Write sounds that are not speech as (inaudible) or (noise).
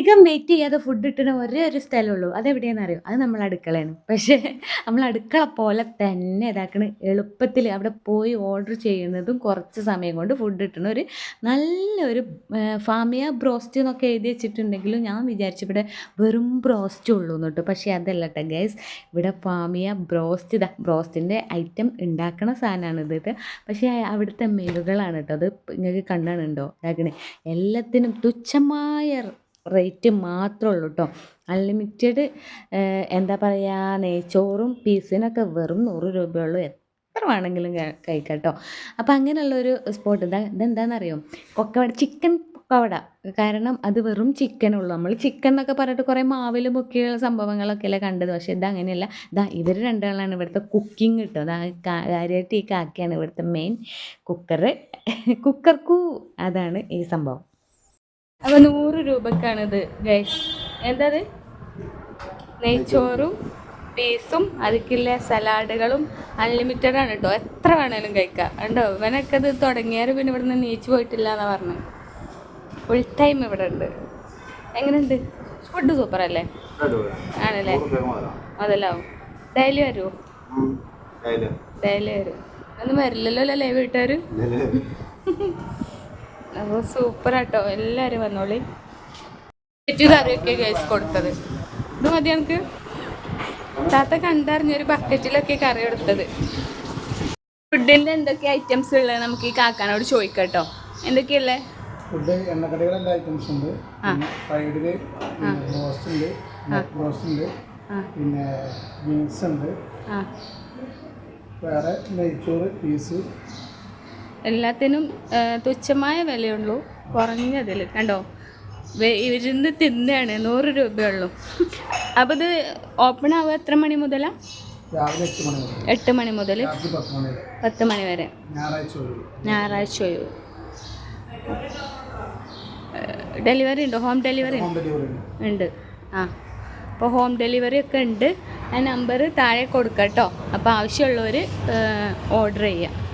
അധികം വെയിറ്റ് ചെയ്യാതെ ഫുഡ് കിട്ടുന്ന ഒരേ ഒരു സ്ഥലമുള്ളൂ. അതെവിടെയാണെന്ന് അറിയോ? അത് നമ്മൾ അടുക്കളയാണ്. പക്ഷേ നമ്മൾ അടുക്കള പോലെ തന്നെ ഇതാക്കണ. എളുപ്പത്തിൽ അവിടെ പോയി ഓർഡർ ചെയ്യുന്നതും കുറച്ച് സമയം കൊണ്ട് ഫുഡ് കിട്ടുന്ന ഒരു നല്ലൊരു ഫാമിയ ബ്രോസ്റ്റ് എന്നൊക്കെ എഴുതി വെച്ചിട്ടുണ്ടെങ്കിലും ഞാൻ വിചാരിച്ചു ഇവിടെ വെറും ബ്രോസ്റ്റ് ഉള്ളൂ എന്നിട്ട് പക്ഷേ അതല്ല കേട്ടോ ഗൈസ് ഇവിടെ ഫാമിയ ബ്രോസ്റ്റ് ഇതാ ബ്രോസ്റ്റിന്റെ ഐറ്റം ഉണ്ടാക്കണ സാധനമാണ് ഇത് പക്ഷേ അവിടുത്തെ മെനുകളാണ് കേട്ടോ അത് നിങ്ങൾക്ക് കണ്ടാണുണ്ടോ? ഇതാക്കണേ. എല്ലാത്തിനും തുച്ഛമായ റേറ്റ് മാത്രമേ ഉള്ളൂ കേട്ടോ അൺലിമിറ്റഡ് എന്താ പറയുക നെയ്ച്ചോറും പീസിനൊക്കെ വെറും നൂറ് രൂപയുള്ളൂ. എത്ര വേണമെങ്കിലും കഴിക്കാം കേട്ടോ അപ്പോൾ അങ്ങനെയുള്ളൊരു സ്പോട്ട് ഇതാ ഇതെന്താണെന്നറിയോ കൊക്കവട ചിക്കൻ കൊക്കവട കാരണം അത് വെറും ചിക്കനുള്ളൂ നമ്മൾ ചിക്കൻ എന്നൊക്കെ പറഞ്ഞിട്ട് കുറേ മാവിൽ മുക്കിയുള്ള സംഭവങ്ങളൊക്കെ അല്ലേ കണ്ടത്. പക്ഷേ ഇത് അങ്ങനെയല്ല ഇതാ ഇവർ രണ്ടാളാണ് ഇവിടുത്തെ കുക്കിംഗ് കിട്ടും അതാ കാര്യമായിട്ട് ഈ കാക്കയാണ് ഇവിടുത്തെ മെയിൻ കുക്കർ കുക്കർക്കൂ അതാണ് ഈ സംഭവം. അപ്പോൾ നൂറ് രൂപക്കാണിത് ഗൈസ് എന്തത്? നെയ്ച്ചോറും പീസും അതിക്കുള്ള സലാഡുകളും അൺലിമിറ്റഡ് ആണ് കേട്ടോ എത്ര വേണേലും കഴിക്കാം. ഉണ്ടോ ഇവനൊക്കെ ഇത് തുടങ്ങിയാൽ പിന്നെ ഇവിടുന്ന് നീച്ചു പോയിട്ടില്ല എന്നാ പറഞ്ഞു. ഫുൾ ടൈം ഇവിടെ ഉണ്ട്. എങ്ങനെയുണ്ട്? ഫുഡ് സൂപ്പർ അല്ലേ? ആണല്ലേ? മുതലാവും. ഡെയിലി വരുമോ ഡെയിലി. വരും. ഒന്നും വരില്ലല്ലോ അല്ലേ വീട്ടുകാർ (laughs) അപ്പോൾ സൂപ്പർ ആട്ടോ എല്ലാവരും വന്നോളി കേസ് കൊടുത്തത്? ഇത് മതി എനിക്ക് താത്ത കണ്ടറിഞ്ഞൊരു ബക്കറ്റിലൊക്കെ കറി എടുത്തത് ഫുഡിന്റെ എന്തൊക്കെ ഐറ്റംസ് ഉള്ളത് നമുക്ക് ഈ കാക്കാനോട് ചോദിക്കട്ടോ. കേട്ടോ എന്തൊക്കെയല്ലേ ഫുഡ് എണ്ണക്കടികൾ എല്ലാ ഐറ്റംസ് ഉണ്ട് ഫ്രൈഡ് റോസ്റ്റ് ഉണ്ട്. ബ്രോസ്റ്റ് ഉണ്ട്. പിന്നെ വിങ്സ് ഉണ്ട്. വേറെ നെയ്ച്ചോറ് പീസ്. എല്ലാത്തിനും തുച്ഛമായ വിലയുള്ളൂ. കുറഞ്ഞതിൽ കണ്ടോ? ഇരുന്ന് തിന്നാണ്. നൂറ് രൂപയുള്ളൂ. അപ്പോൾ ഇത് ഓപ്പൺ ആവുക എത്ര മണി മുതലാണ് രാവിലെ എട്ട് മണി മുതൽ. പത്ത് മണി വരെ. ഞായറാഴ്ച ഒഴിവ്. ഡെലിവറി ഉണ്ട്? ഹോം ഡെലിവറി ഉണ്ട്. ഉണ്ട്. ആ. അപ്പോൾ ഹോം ഡെലിവറി ഒക്കെ ഉണ്ട്. ആ നമ്പർ താഴെ കൊടുക്കാം കേട്ടോ അപ്പോൾ ആവശ്യമുള്ളവർ ഓർഡർ ചെയ്യാം.